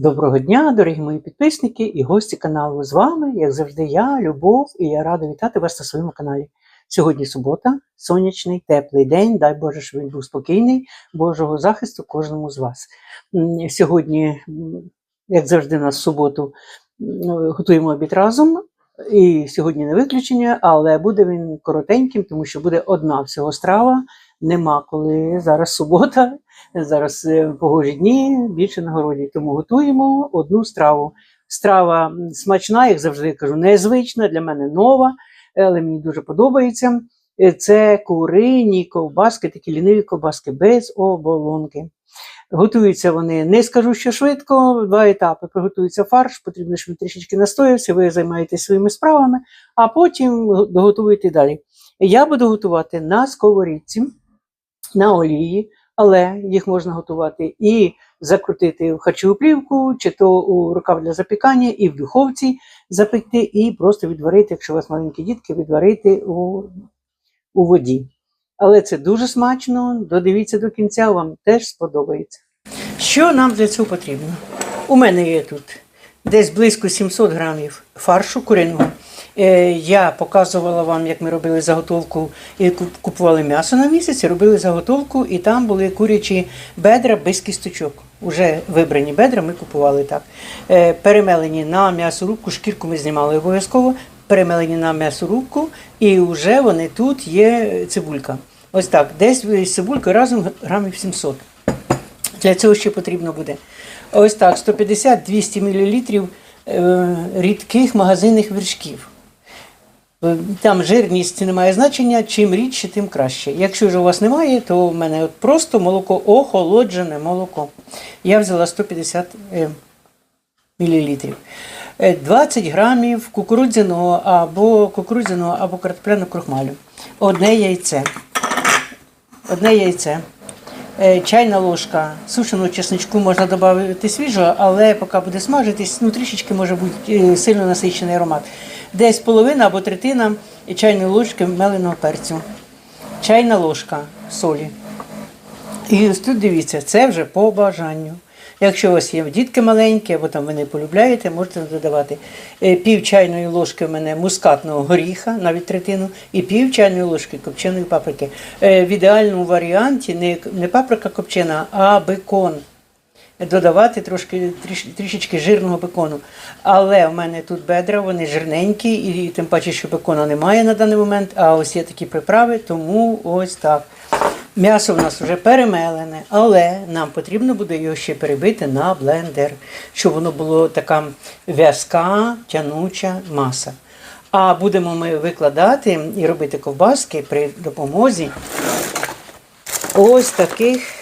Доброго дня, дорогі мої підписники і гості каналу. З вами, як завжди, я, Любов, і я рада вітати вас на своєму каналі. Сьогодні субота, сонячний, теплий день. Дай Боже, щоб він був спокійний, Божого захисту кожному з вас. Сьогодні, як завжди, на суботу готуємо обід разом. І сьогодні не виключення, але буде він коротеньким, тому що буде одна всього страва. Нема коли зараз субота, зараз е, погожі дні, більше на городі. Тому готуємо одну страву. Страва смачна, як завжди кажу, незвична, для мене нова, але мені дуже подобається. Е, Це курині ковбаски, такі ліниві ковбаски без оболонки. Готуються вони, не скажу, що швидко, два етапи. Приготується фарш, потрібно, щоб він трішечки настоявся, ви займаєтесь своїми справами, а потім го- доготуєте далі. Я буду готувати на сковорідці, на олії, але їх можна готувати і закрутити в харчову плівку, чи то у рукав для запікання, і в духовці запекти, і просто відварити, якщо у вас маленькі дітки, відварити у, у воді. Але це дуже смачно, додивіться до кінця, вам теж сподобається. Що нам для цього потрібно? У мене є тут десь близько 700 грамів фаршу куриного. Е, Я показувала вам, як ми робили заготовку і купували м'ясо на місяць, робили заготовку, і там були курячі бедра без кісточок. Уже вибрані бедра ми купували так. Е, Перемелені на м'ясорубку, шкірку ми знімали обов'язково, перемелені на м'ясорубку, і вже вони тут є цибулька. Ось так, десь з цибулькою разом грамів 700. Для цього ще потрібно буде ось так: 150-200 мл е, рідких магазинних вершків. Е, Там жирність не має значення, чим рідше, тим краще. Якщо ж у вас немає, то в мене от просто молоко, охолоджене молоко. Я взяла 150 е, мл. 20 грамів кукурудзяного або кукурудзяного або картопляного крохмалю. Одне яйце. Одне яйце. Е, Чайна ложка сушеного чесничку можна додати свіжого, але поки буде смажитись, ну трішечки може бути е, сильно насичений аромат. Десь половина або третина чайної ложки меленого перцю. Чайна ложка солі. І ось тут дивіться, це вже по бажанню. Якщо у вас є дітки маленькі, або там ви не полюбляєте, можете додавати Е, пів чайної ложки в мене мускатного горіха, навіть третину, і пів чайної ложки копченої паприки. Е, В ідеальному варіанті не, не паприка копчена, а бекон. Додавати трошки тріш, трішечки жирного бекону. Але в мене тут бедра, вони жирненькі, і тим паче, що бекона немає на даний момент, а ось є такі приправи, тому ось так. М'ясо в нас вже перемелене, але нам потрібно буде його ще перебити на блендер, щоб воно було така в'язка, тянуча маса. А будемо ми викладати і робити ковбаски при допомозі ось таких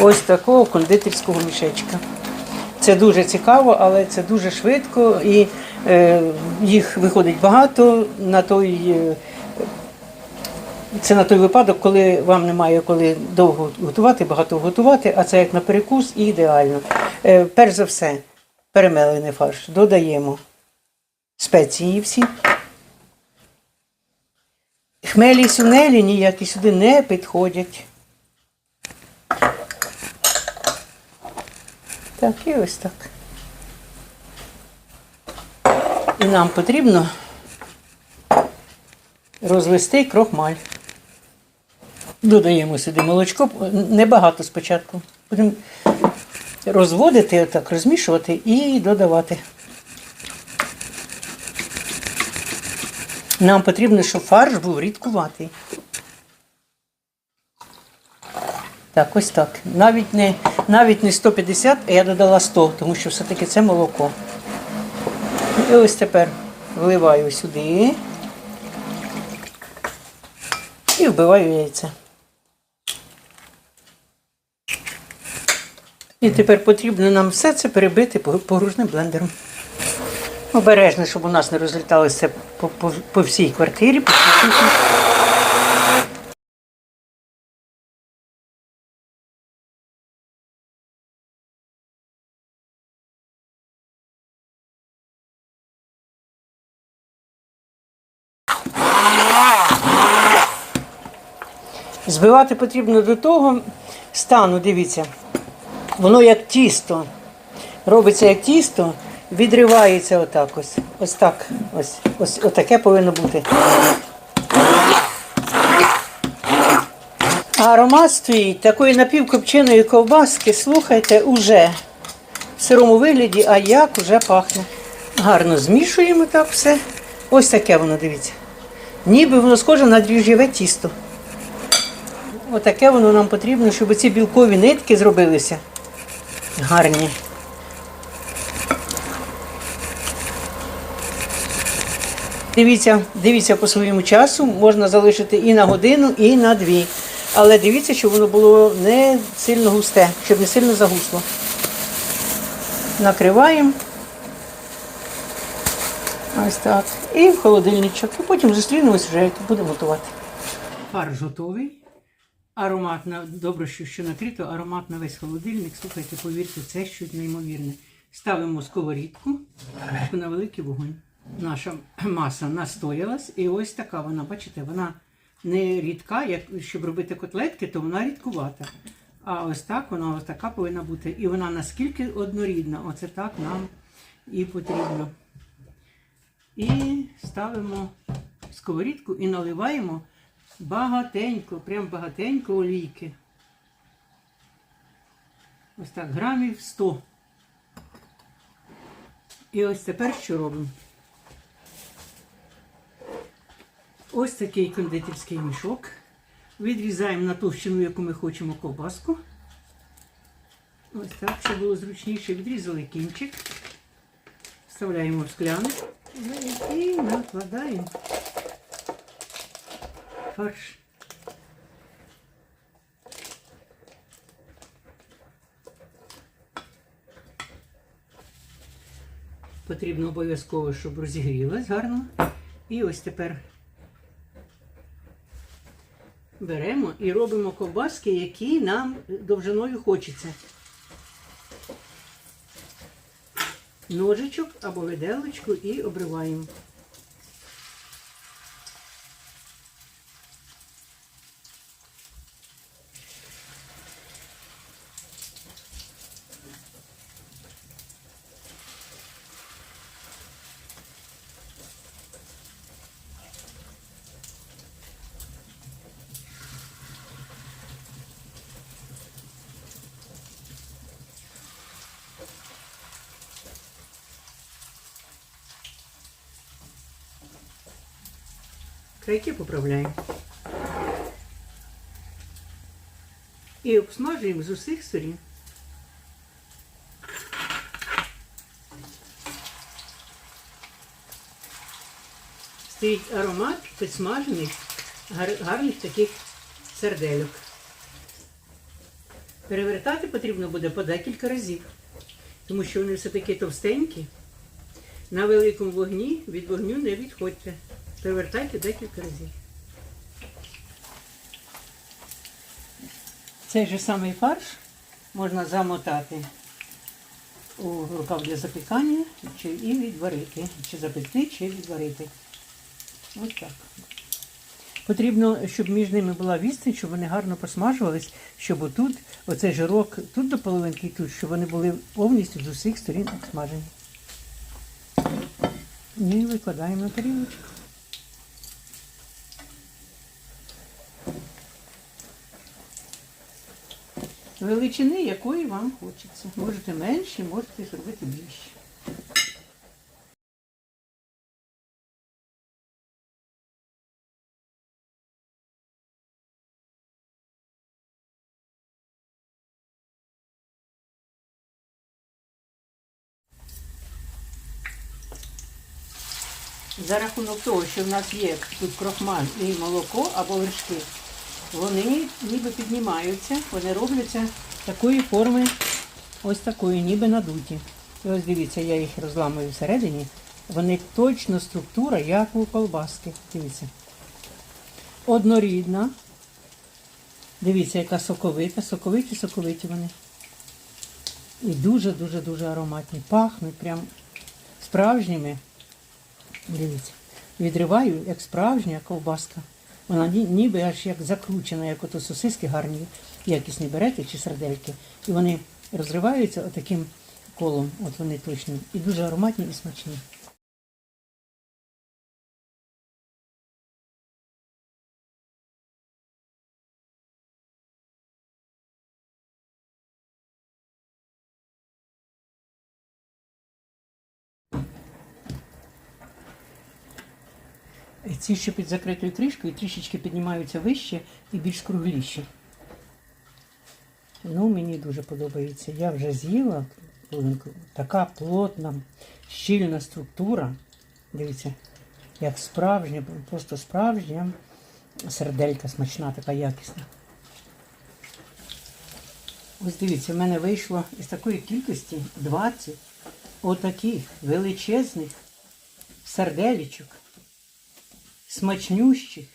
ось такого кондитерського мішечка. Це дуже цікаво, але це дуже швидко і е, їх виходить багато на той. е, це на той випадок, коли вам немає коли довго готувати, багато готувати, а це як на перекус і ідеально. Е, перш за все, перемелений фарш додаємо спеції всі. Хмелі сунелі ніякі сюди не підходять. Так, і ось так. І нам потрібно розвести крохмаль. Додаємо сюди молочко, небагато спочатку. Будемо розводити, отак, розмішувати і додавати. Нам потрібно, щоб фарш був рідкуватий. Так, ось так. Навіть не, навіть не 150, а я додала 100, тому що все-таки це молоко. І ось тепер вливаю сюди і вбиваю яйця. І тепер потрібно нам все це перебити по- погружним блендером. Обережно, щоб у нас не розліталося по, по, по всій квартирі. По всій Збивати потрібно до того, стану, дивіться. Воно як тісто. Робиться як тісто, відривається отак ось. Ось так. Ось, ось отаке повинно бути. А аромат стоїть такої напівкопченої ковбаски, слухайте, уже в сирому вигляді, а як уже пахне. Гарно змішуємо так все. Ось таке воно, дивіться. Ніби воно схоже на дріжджеве тісто. Отаке воно нам потрібно, щоб ці білкові нитки зробилися гарні. Дивіться, дивіться по своєму часу, можна залишити і на годину, і на дві. Але дивіться, щоб воно було не сильно густе, щоб не сильно загусло. Накриваємо. Ось так. І в холодильничок. І потім зустрінемось вже, як будемо готувати. Фарш готовий. Аромат на добре, що, що накрито, аромат на весь холодильник. Слухайте, повірте, це щось неймовірне. Ставимо сковорідку на великий вогонь. Наша маса настоялась, і ось така вона, бачите, вона не рідка, як щоб робити котлетки, то вона рідкувата. А ось так вона ось така повинна бути. І вона наскільки однорідна, оце так нам і потрібно. І ставимо сковорідку і наливаємо багатенько, прям багатенько олійки. Ось так, грамів 100. І ось тепер що робимо? Ось такий кондитерський мішок. Відрізаємо на товщину, яку ми хочемо ковбаску. Ось так, щоб було зручніше. Відрізали кінчик. Вставляємо в скляник і накладаємо фарш. Потрібно обов'язково, щоб розігрілась гарно. І ось тепер беремо і робимо ковбаски, які нам довжиною хочеться. Ножичок або виделочку і обриваємо. Крайки поправляємо. І обсмажуємо з усіх сторін. Стоїть аромат підсмажених гарних таких сердельок. Перевертати потрібно буде по декілька разів, тому що вони все таки товстенькі. На великому вогні від вогню не відходьте. Перевертайте декілька разів. Цей же самий фарш можна замотати у рукав для запікання чи і відварити. Чи запекти, чи відварити. Ось так. Потрібно, щоб між ними була відстань, щоб вони гарно посмажувались, щоб отут, оцей жирок, тут до половинки і тут, щоб вони були повністю з усіх сторін обсмажені. І викладаємо тарілочку. Величини, якої вам хочеться. Можете менші, можете зробити більші. За рахунок того, що в нас є тут крохмаль і молоко або вершки, вони ніби піднімаються, вони робляться такої форми, ось такої, ніби надуті. І ось дивіться, я їх розламую всередині. Вони точно структура, як у колбаски. Дивіться. Однорідна. Дивіться, яка соковита, соковиті, соковиті вони. І дуже-дуже-дуже ароматні. Пахнуть прям справжніми. Дивіться. Відриваю, як справжня ковбаска. Вона ні- ніби аж як закручена, як ото сосиски гарні. якісні берете чи сердельки, і вони розриваються отаким колом. От вони точно. І дуже ароматні і смачні. Ці, що під закритою кришкою, трішечки піднімаються вище і більш кругліші. Ну, мені дуже подобається. Я вже з'їла. Така плотна, щільна структура. Дивіться, як справжня, просто справжня серделька смачна, така якісна. Ось дивіться, в мене вийшло із такої кількості 20 отаких величезних серделічок смачнющих.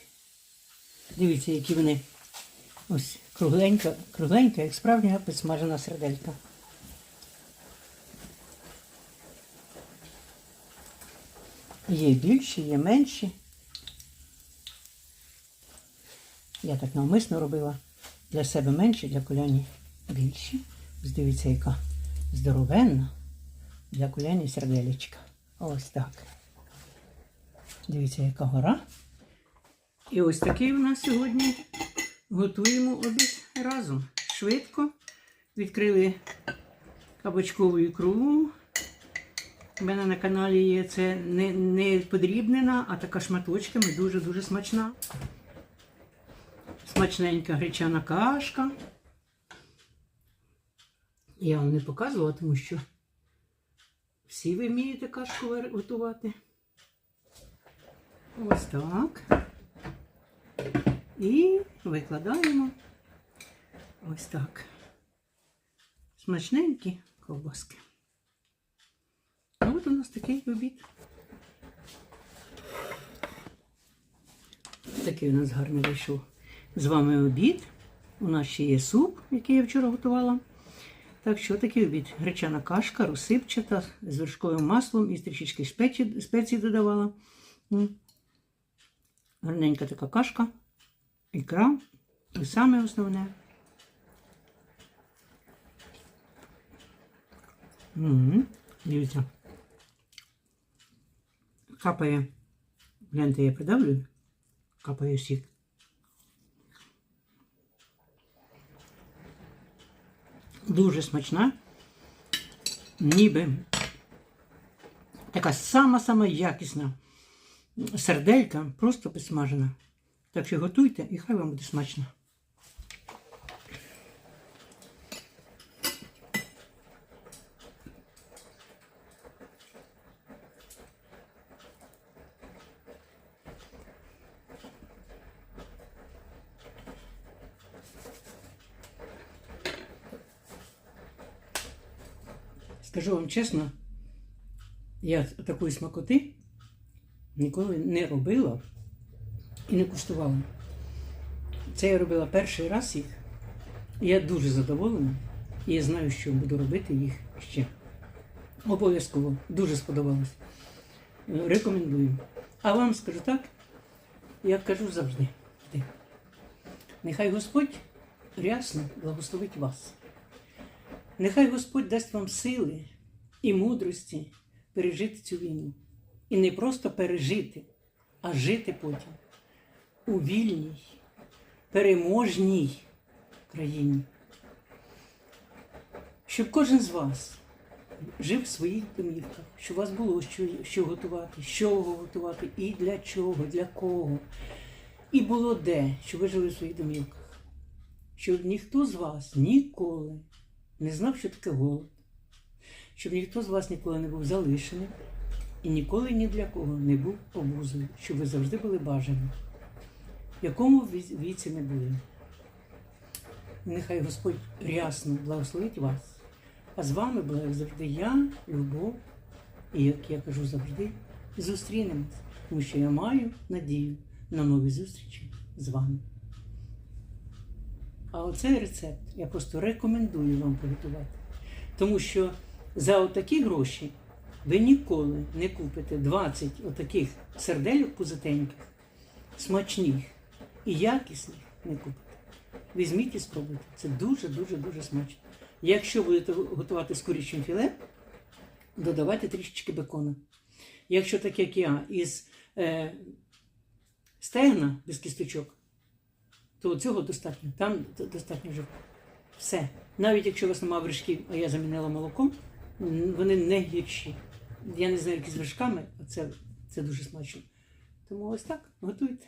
Дивіться, які вони. Ось кругленька, кругленька, як справжня підсмажена серделька. Є більші, є менші. Я так навмисно робила для себе менші, для коляні більші. Ось дивіться, яка здоровенна для коляні серделечка. Ось так. Дивіться, яка гора. І ось такий у нас сьогодні готуємо обід разом. Швидко. Відкрили кабачкову ікру. У мене на каналі є це не, не подрібнена, а така шматочками дуже-дуже смачна. Смачненька гречана кашка. Я вам не показувала, тому що всі ви вмієте кашку готувати. Ось так. І викладаємо ось так. Смачненькі ковбаски. А от у нас такий обід. Такий у нас гарний вийшов з вами обід. У нас ще є суп, який я вчора готувала. Так що такий обід. Гречана кашка, розсипчата, з вершковим маслом і трішечки спеції додавала. Гарненька така кашка, ікра. І саме основне. Дивіться. Капає. Гляньте, я придавлюю. Капає сік. Дуже смачна. Ніби така сама-сама якісна серделька, просто підсмажена. Так що готуйте і хай вам буде смачно. Скажу вам чесно, я такої смакоти ніколи не робила і не куштувала. Це я робила перший раз їх. Я дуже задоволена. І я знаю, що буду робити їх ще. Обов'язково. Дуже сподобалось. Рекомендую. А вам скажу так, як кажу завжди. Нехай Господь рясно благословить вас. Нехай Господь дасть вам сили і мудрості пережити цю війну. І не просто пережити, а жити потім у вільній, переможній країні. Щоб кожен з вас жив в своїх домівках, щоб у вас було що, що готувати, що готувати і для чого, для кого. І було де, щоб ви жили в своїх домівках. Щоб ніхто з вас ніколи не знав, що таке голод, щоб ніхто з вас ніколи не був залишений і ніколи ні для кого не був обузою, щоб ви завжди були бажані, якому віці не були. Нехай Господь рясно благословить вас. А з вами була, як завжди, я, Любов, і, як я кажу завжди, зустрінемось, тому що я маю надію на нові зустрічі з вами. А оцей рецепт я просто рекомендую вам приготувати. Тому що за отакі гроші ви ніколи не купите 20 отаких сердельок пузатеньких, смачних і якісних не купите. Візьміть і спробуйте. Це дуже-дуже дуже смачно. Якщо будете готувати з курячим філе, додавайте трішечки бекона. Якщо так як я, із е, стегна без кісточок, то цього достатньо. Там достатньо вже все. Навіть якщо у вас немає вершків, а я замінила молоком, вони не гірші. Я не знаю, які з вершками, а це, це дуже смачно. Тому ось так, готуйте.